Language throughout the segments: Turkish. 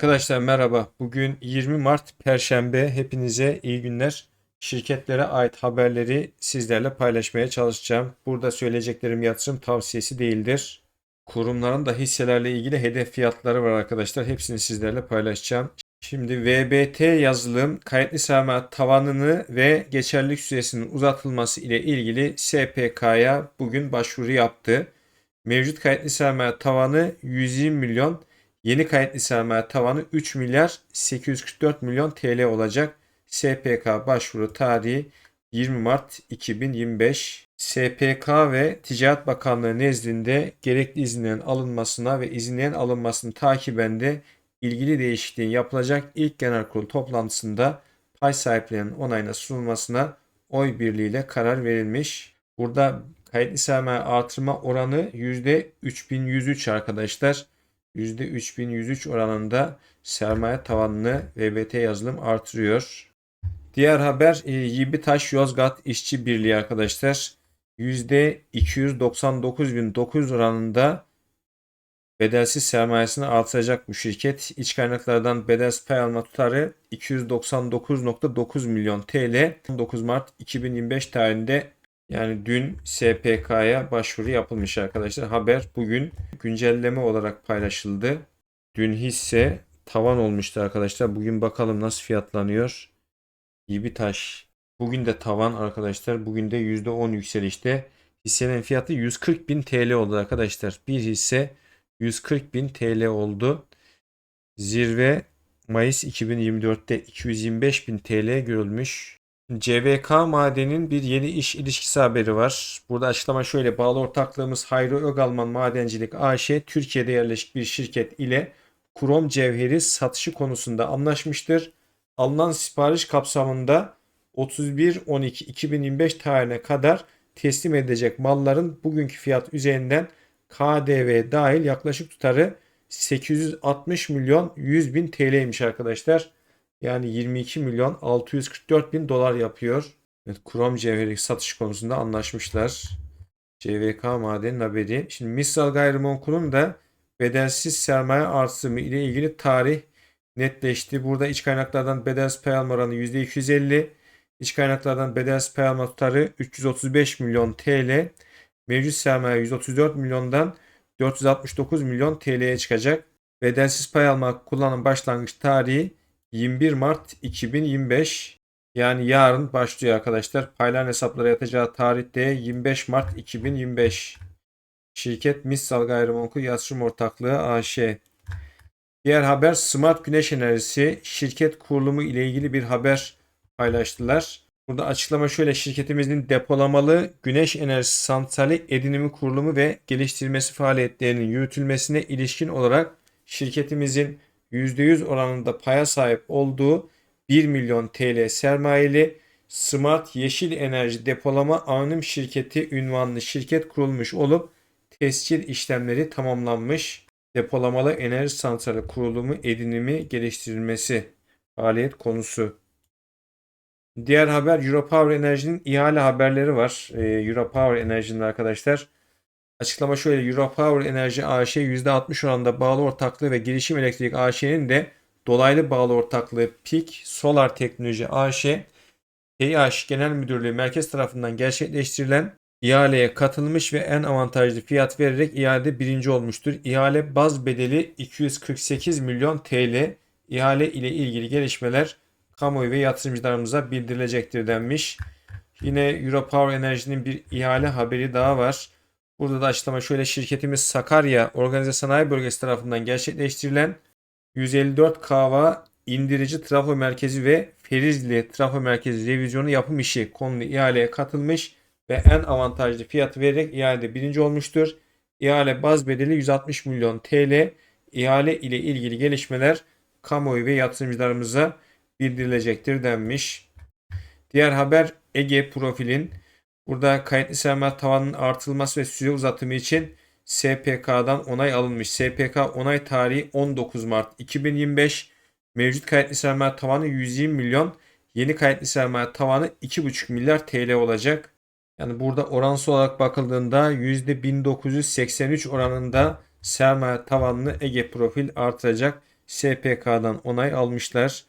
Arkadaşlar merhaba. Bugün 20 Mart Perşembe. Hepinize iyi günler. Şirketlere ait haberleri sizlerle paylaşmaya çalışacağım. Burada söyleyeceklerim yatırım tavsiyesi değildir. Kurumların da hisselerle ilgili hedef fiyatları var arkadaşlar. Hepsini sizlerle paylaşacağım. Şimdi VBT yazılım kayıtlı sermaye tavanını ve geçerlilik süresinin uzatılması ile ilgili SPK'ya bugün başvuru yaptı. Mevcut kayıtlı sermaye tavanı 120 milyon, yeni kayıtlı sermaye tavanı 3 milyar 844 milyon TL olacak. SPK başvuru tarihi 20 Mart 2025. SPK ve Ticaret Bakanlığı nezdinde gerekli izinlerin alınmasına ve izinlerin alınmasını takiben de ilgili değişikliğin yapılacak ilk genel kurul toplantısında pay sahiplerinin onayına sunulmasına oy birliğiyle karar verilmiş. Burada kayıtlı sermaye artırma oranı %3103 arkadaşlar. %3103 oranında sermaye tavanını VBT yazılım artırıyor. Diğer haber e, Yibitaş Yozgat İşçi Birliği arkadaşlar. %299.900 oranında bedelsiz sermayesini artıracak bu şirket. İç kaynaklardan bedelsiz pay alma tutarı 299.9 milyon TL. 19 Mart 2025 tarihinde yani dün SPK'ya başvuru yapılmış arkadaşlar. Haber bugün güncelleme olarak paylaşıldı. Dün hisse tavan olmuştu arkadaşlar. Bugün bakalım nasıl fiyatlanıyor. Yibitaş. Bugün de tavan arkadaşlar. Bugün de %10 yükselişte. Hissenin fiyatı 140 bin TL oldu arkadaşlar. Bir hisse 140 bin TL oldu. Zirve Mayıs 2024'te 225 bin TL görülmüş. CVK Maden'in bir yeni iş ilişkisi haberi var. Burada açıklama şöyle. Bağlı ortaklığımız Hayri Ögalman Madencilik AŞ Türkiye'de yerleşik bir şirket ile krom cevheri satışı konusunda anlaşmıştır. Alınan sipariş kapsamında 31.12.2025 tarihine kadar teslim edilecek malların bugünkü fiyat üzerinden KDV dahil yaklaşık tutarı 860 milyon 100 bin TL'ymiş arkadaşlar. Yani 22 milyon 644 bin dolar yapıyor. Evet, krom cevheri satış konusunda anlaşmışlar. CVK madenin haberi. Şimdi Misal Gayrimenkul'un da bedelsiz sermaye artımı ile ilgili tarih netleşti. Burada iç kaynaklardan bedelsiz pay alma oranı %250. İç kaynaklardan bedelsiz pay alma tutarı 335 milyon TL. Mevcut sermaye 134 milyondan 469 milyon TL'ye çıkacak. Bedelsiz pay alma kullanım başlangıç tarihi 21 Mart 2025 yani yarın başlıyor arkadaşlar. Payların hesaplara yatacağı tarihte 25 Mart 2025. Şirket Missal Gayrimenkul Yatırım Ortaklığı AŞ. Diğer haber Smart Güneş Enerjisi şirket kurulumu ile ilgili bir haber paylaştılar. Burada açıklama şöyle şirketimizin depolamalı güneş enerjisi santrali edinimi kurulumu ve geliştirilmesi faaliyetlerinin yürütülmesine ilişkin olarak şirketimizin %100 oranında paya sahip olduğu 1 milyon TL sermayeli Smart Yeşil Enerji Depolama Anonim Şirketi ünvanlı şirket kurulmuş olup tescil işlemleri tamamlanmış. Depolamalı enerji santrali kurulumu edinimi geliştirilmesi faaliyet konusu. Diğer haber Europower Enerji'nin ihale haberleri var. Ee, Europower Enerji'nin arkadaşlar. Açıklama şöyle. Europower Enerji AŞ %60 oranında bağlı ortaklığı ve Girişim Elektrik AŞ'nin de dolaylı bağlı ortaklığı PIK Solar Teknoloji AŞ TİH Genel Müdürlüğü merkez tarafından gerçekleştirilen ihaleye katılmış ve en avantajlı fiyat vererek ihalede birinci olmuştur. İhale baz bedeli 248 milyon TL. İhale ile ilgili gelişmeler kamuoyu ve yatırımcılarımıza bildirilecektir denmiş. Yine Europower Enerji'nin bir ihale haberi daha var. Burada da açıklama şöyle şirketimiz Sakarya Organize Sanayi Bölgesi tarafından gerçekleştirilen 154 kava indirici trafo merkezi ve Ferizli trafo merkezi revizyonu yapım işi konulu ihaleye katılmış ve en avantajlı fiyat vererek ihalede birinci olmuştur. İhale baz bedeli 160 milyon TL. İhale ile ilgili gelişmeler kamuoyu ve yatırımcılarımıza bildirilecektir denmiş. Diğer haber Ege profilin burada kayıtlı sermaye tavanının artırılması ve süre uzatımı için SPK'dan onay alınmış. SPK onay tarihi 19 Mart 2025. Mevcut kayıtlı sermaye tavanı 120 milyon. Yeni kayıtlı sermaye tavanı 2,5 milyar TL olacak. Yani burada oransal olarak bakıldığında %1983 oranında sermaye tavanını Ege Profil artıracak. SPK'dan onay almışlar.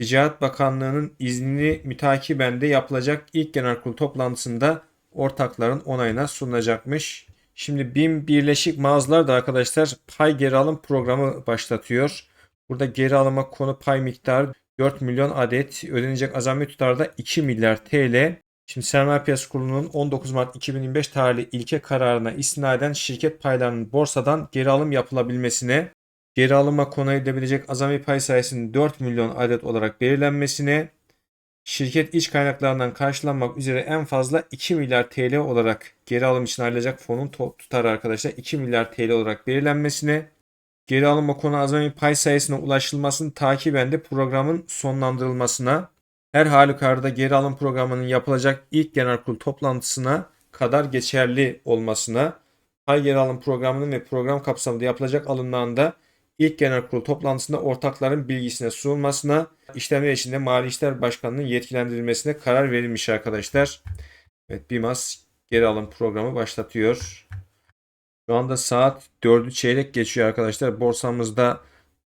Ticaret Bakanlığı'nın iznini mütakiben de yapılacak ilk genel kurul toplantısında ortakların onayına sunulacakmış. Şimdi BİM Birleşik Mağazalar da arkadaşlar pay geri alım programı başlatıyor. Burada geri alıma konu pay miktarı 4 milyon adet ödenecek azami tutarı da 2 milyar TL. Şimdi Sermaye Piyasası Kurulu'nun 19 Mart 2025 tarihli ilke kararına istinaden şirket paylarının borsadan geri alım yapılabilmesine, geri alıma konu edilebilecek azami pay sayısının 4 milyon adet olarak belirlenmesine, şirket iç kaynaklarından karşılanmak üzere en fazla 2 milyar TL olarak geri alım için ayrılacak fonun tutarı arkadaşlar 2 milyar TL olarak belirlenmesine, geri alım konu azami pay sayısına ulaşılmasının takiben de programın sonlandırılmasına, her halükarda geri alım programının yapılacak ilk genel kurul toplantısına kadar geçerli olmasına, pay geri alım programının ve program kapsamında yapılacak alımlarında ilk genel kurul toplantısında ortakların bilgisine sunulmasına, işlemler içinde Mali İşler Başkanı'nın yetkilendirilmesine karar verilmiş arkadaşlar. Evet BİMAS geri alım programı başlatıyor. Şu anda saat 4'ü çeyrek geçiyor arkadaşlar. Borsamızda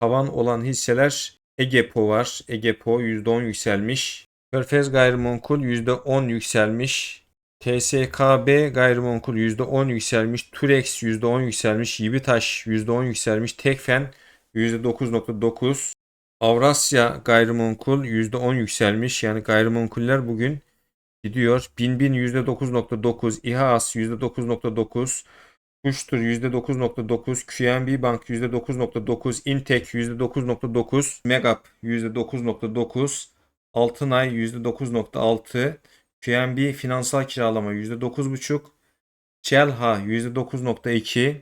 tavan olan hisseler Egepo var. Egepo %10 yükselmiş. Körfez Gayrimenkul %10 yükselmiş. TSKB gayrimenkul %10 yükselmiş. Turex %10 yükselmiş. Yibitaş %10 yükselmiş. Tekfen %9.9. Avrasya gayrimenkul %10 yükselmiş. Yani gayrimenkuller bugün gidiyor. Binbin %9.9. İHAS %9.9. Kuştur %9.9, QNB Bank %9.9, Intek %9.9, Megap %9.9, Altınay %9.6, QNB Finansal Kiralama %9.5, Celha %9.2,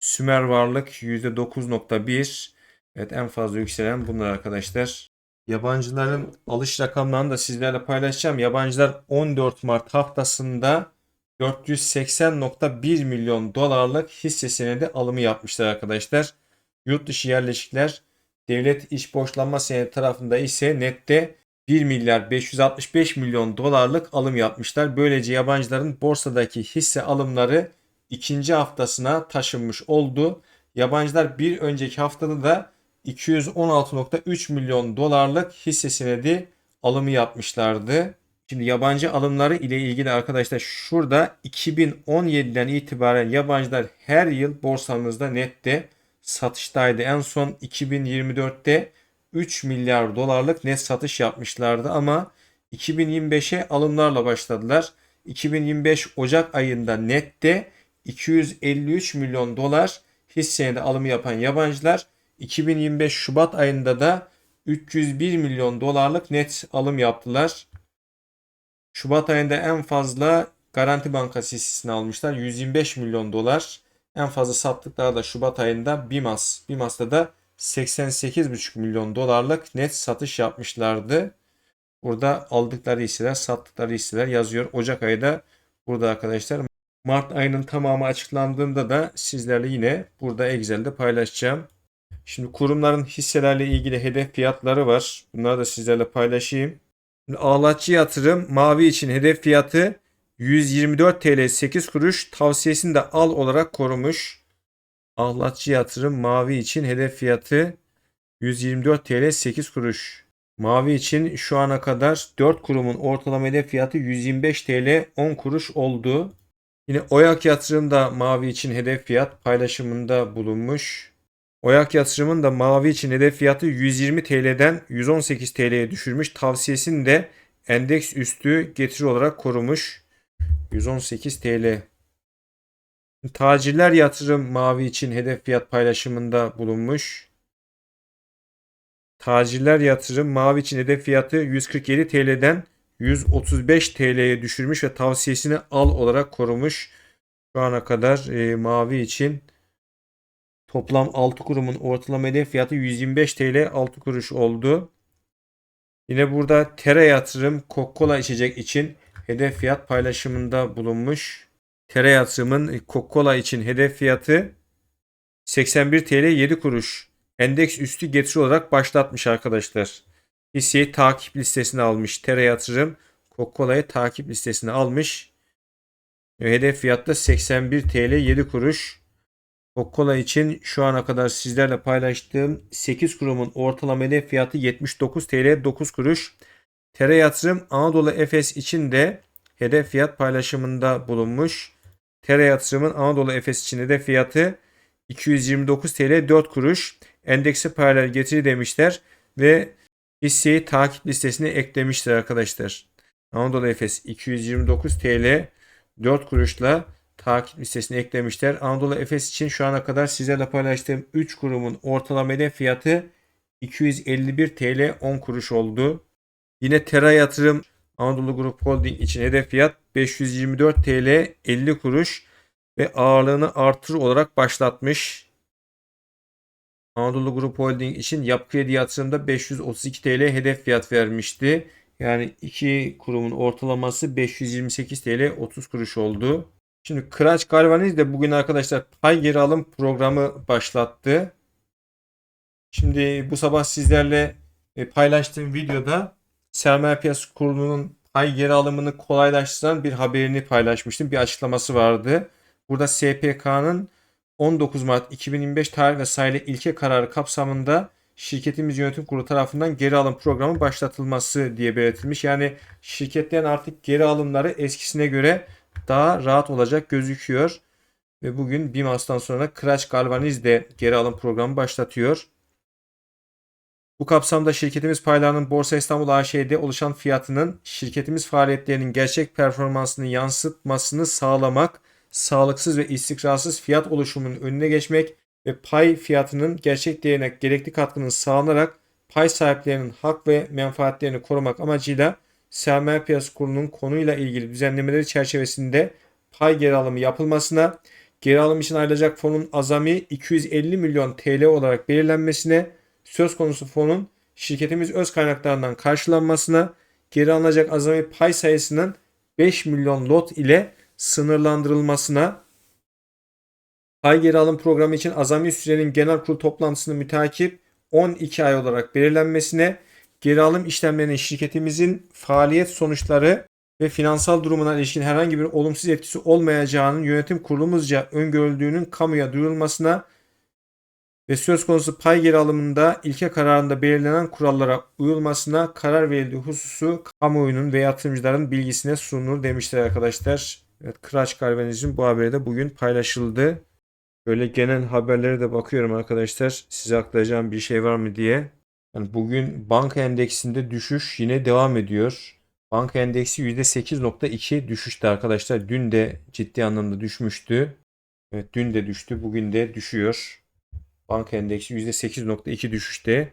Sümer Varlık %9.1. Evet en fazla yükselen bunlar arkadaşlar. Yabancıların alış rakamlarını da sizlerle paylaşacağım. Yabancılar 14 Mart haftasında 480.1 milyon dolarlık hisse senedi alımı yapmışlar arkadaşlar. Yurt dışı yerleşikler devlet iş borçlanma senedi tarafında ise nette 1 milyar 565 milyon dolarlık alım yapmışlar. Böylece yabancıların borsadaki hisse alımları ikinci haftasına taşınmış oldu. Yabancılar bir önceki haftada da 216.3 milyon dolarlık hisse senedi alımı yapmışlardı. Şimdi yabancı alımları ile ilgili arkadaşlar şurada 2017'den itibaren yabancılar her yıl borsamızda nette satıştaydı. En son 2024'te 3 milyar dolarlık net satış yapmışlardı ama 2025'e alımlarla başladılar. 2025 Ocak ayında nette 253 milyon dolar hissenede alımı yapan yabancılar 2025 Şubat ayında da 301 milyon dolarlık net alım yaptılar. Şubat ayında en fazla Garanti Bankası hissesini almışlar. 125 milyon dolar. En fazla sattıkları da Şubat ayında Bimas. Bimas'ta da 88,5 milyon dolarlık net satış yapmışlardı. Burada aldıkları hisseler, sattıkları hisseler yazıyor. Ocak ayında burada arkadaşlar. Mart ayının tamamı açıklandığında da sizlerle yine burada Excel'de paylaşacağım. Şimdi kurumların hisselerle ilgili hedef fiyatları var. Bunları da sizlerle paylaşayım. Ağlatçı yatırım mavi için hedef fiyatı 124 TL 8 kuruş tavsiyesini de al olarak korumuş. Ağlatçı yatırım mavi için hedef fiyatı 124 TL 8 kuruş. Mavi için şu ana kadar 4 kurumun ortalama hedef fiyatı 125 TL 10 kuruş oldu. Yine Oyak yatırım da mavi için hedef fiyat paylaşımında bulunmuş. Oyak yatırımın da mavi için hedef fiyatı 120 TL'den 118 TL'ye düşürmüş. Tavsiyesini de endeks üstü getiri olarak korumuş. 118 TL. Tacirler yatırım mavi için hedef fiyat paylaşımında bulunmuş. Tacirler yatırım mavi için hedef fiyatı 147 TL'den 135 TL'ye düşürmüş ve tavsiyesini al olarak korumuş. Şu ana kadar e, mavi için Toplam 6 kurumun ortalama hedef fiyatı 125 TL 6 kuruş oldu. Yine burada Tera yatırım Coca-Cola içecek için hedef fiyat paylaşımında bulunmuş. Tera yatırımın Coca-Cola için hedef fiyatı 81 TL 7 kuruş. Endeks üstü getiri olarak başlatmış arkadaşlar. Hisseyi takip listesine almış. Tera yatırım Coca-Cola'yı takip listesine almış. Hedef fiyatta 81 TL 7 kuruş. Coca-Cola için şu ana kadar sizlerle paylaştığım 8 kurumun ortalama hedef fiyatı 79 TL 9 kuruş. Tere Yatırım Anadolu Efes için de hedef fiyat paylaşımında bulunmuş. Tere Yatırım'ın Anadolu Efes için hedef fiyatı 229 TL 4 kuruş. Endekse paralel getiri demişler ve hisseyi takip listesine eklemişler arkadaşlar. Anadolu Efes 229 TL 4 kuruşla takip listesine eklemişler. Anadolu Efes için şu ana kadar sizlerle paylaştığım 3 kurumun ortalama hedef fiyatı 251 TL 10 kuruş oldu. Yine Tera Yatırım Anadolu Grup Holding için hedef fiyat 524 TL 50 kuruş ve ağırlığını artır olarak başlatmış. Anadolu Grup Holding için yapı kredi yatırımda 532 TL hedef fiyat vermişti. Yani iki kurumun ortalaması 528 TL 30 kuruş oldu. Şimdi Kıraç Galvaniz de bugün arkadaşlar pay geri alım programı başlattı. Şimdi bu sabah sizlerle e, paylaştığım videoda sermaye piyasası kurulunun pay geri alımını kolaylaştıran bir haberini paylaşmıştım. Bir açıklaması vardı. Burada SPK'nın 19 Mart 2025 tarih ve sayılı ilke kararı kapsamında şirketimiz yönetim kurulu tarafından geri alım programı başlatılması diye belirtilmiş. Yani şirketlerin artık geri alımları eskisine göre daha rahat olacak gözüküyor. Ve bugün BİMAS'tan sonra Kıraç Galvaniz de geri alım programı başlatıyor. Bu kapsamda şirketimiz paylarının Borsa İstanbul AŞ'de oluşan fiyatının şirketimiz faaliyetlerinin gerçek performansını yansıtmasını sağlamak, sağlıksız ve istikrarsız fiyat oluşumunun önüne geçmek ve pay fiyatının gerçek değerine gerekli katkının sağlanarak pay sahiplerinin hak ve menfaatlerini korumak amacıyla sermaye piyasası kurulunun konuyla ilgili düzenlemeleri çerçevesinde pay geri alımı yapılmasına, geri alım için ayrılacak fonun azami 250 milyon TL olarak belirlenmesine, söz konusu fonun şirketimiz öz kaynaklarından karşılanmasına, geri alınacak azami pay sayısının 5 milyon lot ile sınırlandırılmasına, pay geri alım programı için azami sürenin genel kurul toplantısını mütakip 12 ay olarak belirlenmesine, geri alım işlemlerinin şirketimizin faaliyet sonuçları ve finansal durumuna ilişkin herhangi bir olumsuz etkisi olmayacağının yönetim kurulumuzca öngörüldüğünün kamuya duyurulmasına ve söz konusu pay geri alımında ilke kararında belirlenen kurallara uyulmasına karar verildiği hususu kamuoyunun ve yatırımcıların bilgisine sunulur demişler arkadaşlar. Evet, Kıraç Galvanizm bu haberi de bugün paylaşıldı. Böyle genel haberlere de bakıyorum arkadaşlar. Size aktaracağım bir şey var mı diye. Yani bugün banka endeksinde düşüş yine devam ediyor. Banka endeksi %8.2 düşüşte arkadaşlar. Dün de ciddi anlamda düşmüştü. Evet dün de düştü. Bugün de düşüyor. Banka endeksi %8.2 düşüşte.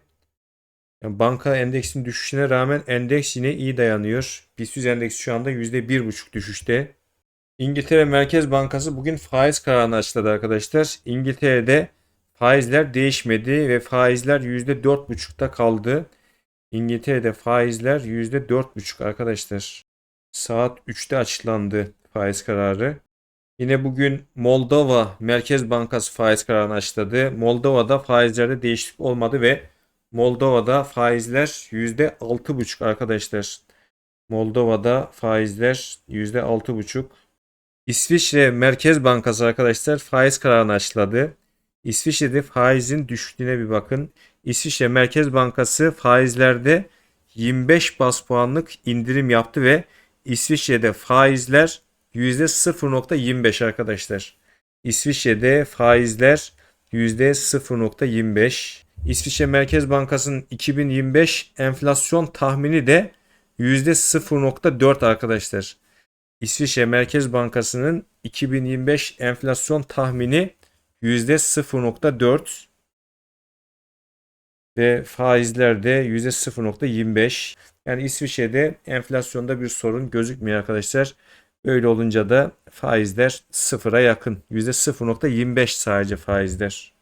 Yani banka endeksinin düşüşüne rağmen endeks yine iyi dayanıyor. BIST 100 endeksi şu anda %1.5 düşüşte. İngiltere Merkez Bankası bugün faiz kararını açıkladı arkadaşlar. İngiltere'de faizler değişmedi ve faizler %4.5'ta kaldı. İngiltere'de faizler %4.5 arkadaşlar. Saat 3'te açıklandı faiz kararı. Yine bugün Moldova Merkez Bankası faiz kararını açıkladı. Moldova'da faizlerde değişiklik olmadı ve Moldova'da faizler %6.5 arkadaşlar. Moldova'da faizler %6.5. İsviçre Merkez Bankası arkadaşlar faiz kararını açıkladı. İsviçre'de faizin düştüğüne bir bakın. İsviçre Merkez Bankası faizlerde 25 bas puanlık indirim yaptı ve İsviçre'de faizler %0.25 arkadaşlar. İsviçre'de faizler %0.25. İsviçre Merkez Bankası'nın 2025 enflasyon tahmini de %0.4 arkadaşlar. İsviçre Merkez Bankası'nın 2025 enflasyon tahmini %0.4 ve faizler de %0.25. Yani İsviçre'de enflasyonda bir sorun gözükmüyor arkadaşlar. Böyle olunca da faizler sıfıra yakın. %0.25 sadece faizler.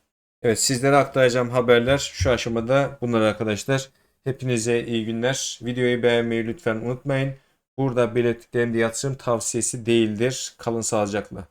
Evet sizlere aktaracağım haberler şu aşamada bunlar arkadaşlar. Hepinize iyi günler. Videoyu beğenmeyi lütfen unutmayın. Burada belirttiklerim de yatırım tavsiyesi değildir. Kalın sağlıcakla.